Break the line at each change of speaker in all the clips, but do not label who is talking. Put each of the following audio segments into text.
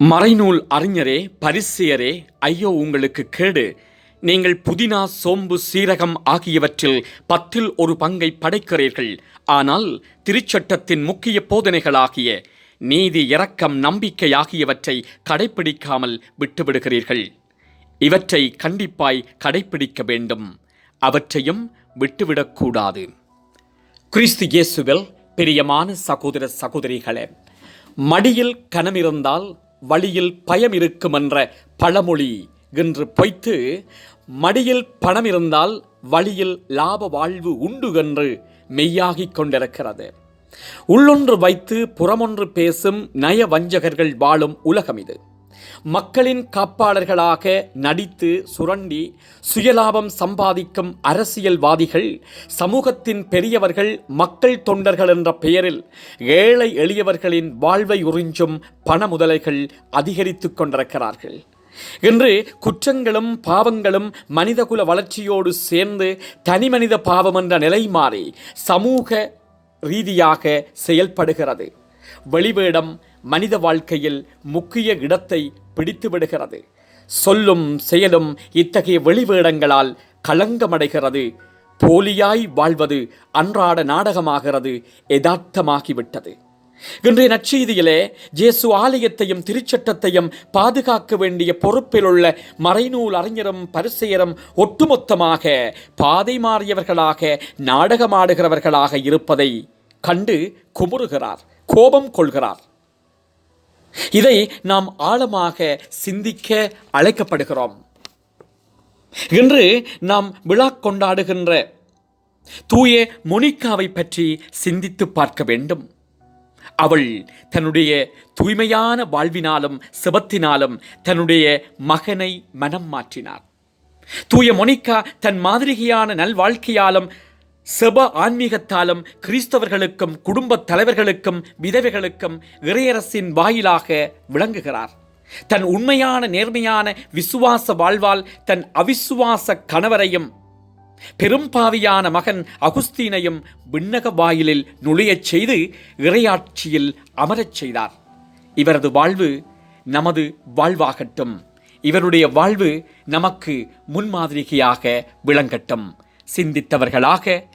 மறைநூல் அறிஞரே பரிசியரே ஐயோ உங்களுக்கு கேடு. நீங்கள் புதினா சோம்பு சீரகம் ஆகியவற்றில் பத்தில் ஒரு பங்கை படைக்கிறீர்கள். ஆனால் திருச்சட்டத்தின் முக்கிய போதனைகளாகிய நீதி இரக்கம் நம்பிக்கை ஆகியவற்றை கடைப்பிடிக்காமல் விட்டுவிடுகிறீர்கள். இவற்றை கண்டிப்பாய் கடைப்பிடிக்க வேண்டும். அவற்றையும் விட்டுவிடக்கூடாது கிறிஸ்து இயேசுவில் பிரியமான சகோதர சகோதரிகளே மடியில் கனமிருந்தால் வழியில் பயம் இருக்கும் என்ற பழமொழி என்று பொய்த்து மடியில் பணம் இருந்தால் வழியில் லாப வாழ்வு உண்டு என்று மெய்யாகிக் கொண்டிருக்கிறது. உள்ளொன்று வைத்து புறமொன்று பேசும் நய வஞ்சகர்கள் வாழும் உலகம் இது மக்களின் காப்பாளர்களாக நடித்து சுரண்டி சுயலாபம் சம்பாதிக்கும் அரசியல்வாதிகள் சமூகத்தின் பெரியவர்கள் மக்கள் தொண்டர்கள் என்ற பெயரில் ஏழை எளியவர்களின் வாழ்வை உறிஞ்சும் பண முதலைகள் அதிகரித்துக் கொண்டிருக்கிறார்கள். இன்று குற்றங்களும் பாவங்களும் மனிதகுல வளர்ச்சியோடு சேர்ந்து தனிமனித பாவம் என்ற நிலை மாறி சமூக ரீதியாக செயல்படுகிறது. வெளிவேடம் மனித வாழ்க்கையில் முக்கிய இடத்தை பிடித்து விடுகிறது. சொல்லும் செயலும் இத்தகைய வெளிவேடங்களால் களங்கமடைகிறது. போலியாய் வாழ்வது அன்றாட நாடகமாகிறது யதார்த்தமாகிவிட்டது. இன்றைய நற்செய்தியிலே ஜேசு ஆலயத்தையும் திருச்சட்டத்தையும் பாதுகாக்க வேண்டிய பொறுப்பிலுள்ள மறைநூல் அறிஞரும் பரிசெயரும் ஒட்டுமொத்தமாக பாதை மாறியவர்களாக நாடகமாடுகிறவர்களாக இருப்பதை கண்டு குமுறுகிறார் கோபம் கொள்கிறார். இதை நாம் ஆழமாக சிந்திக்க அழைக்கப்படுகிறோம். இன்று நாம் விழா கொண்டாடுகின்ற தூய மொனிகாவை பற்றி சிந்தித்து பார்க்க வேண்டும். அவள் தன்னுடைய தூய்மையான வாழ்வினாலும் சிபத்தினாலும் தன்னுடைய மகனை மனம் மாற்றினார் தூய மொனிகா தன் மாதிரிகையான நல்வாழ்க்கையாலும் செப ஆன்மீகத்தாலும் கிறிஸ்தவர்களுக்கும் குடும்பத் தலைவர்களுக்கும் விதவைகளுக்கும் இறையரசின் வாயிலாக விளங்குகிறார். தன் உண்மையான நேர்மையான விசுவாச வாழ்வால் தன் அவிசுவாச கணவரையும் பெரும்பாவியான மகன் அகுஸ்தீனையும் விண்ணக வாயிலில் நுழையச் செய்து இறையாட்சியில் அமரச் செய்தார். இவரது வாழ்வு நமது வாழ்வாகட்டும். இவருடைய வாழ்வு நமக்கு முன்மாதிரிகையாக விளங்கட்டும். சிந்தித்தவர்களாக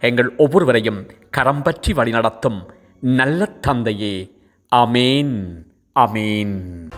எங்கள் ஒவ்வொருவரையும் கரம் பற்றி வழிநடத்தும் நல்ல தந்தையே. அமேன் அமேன்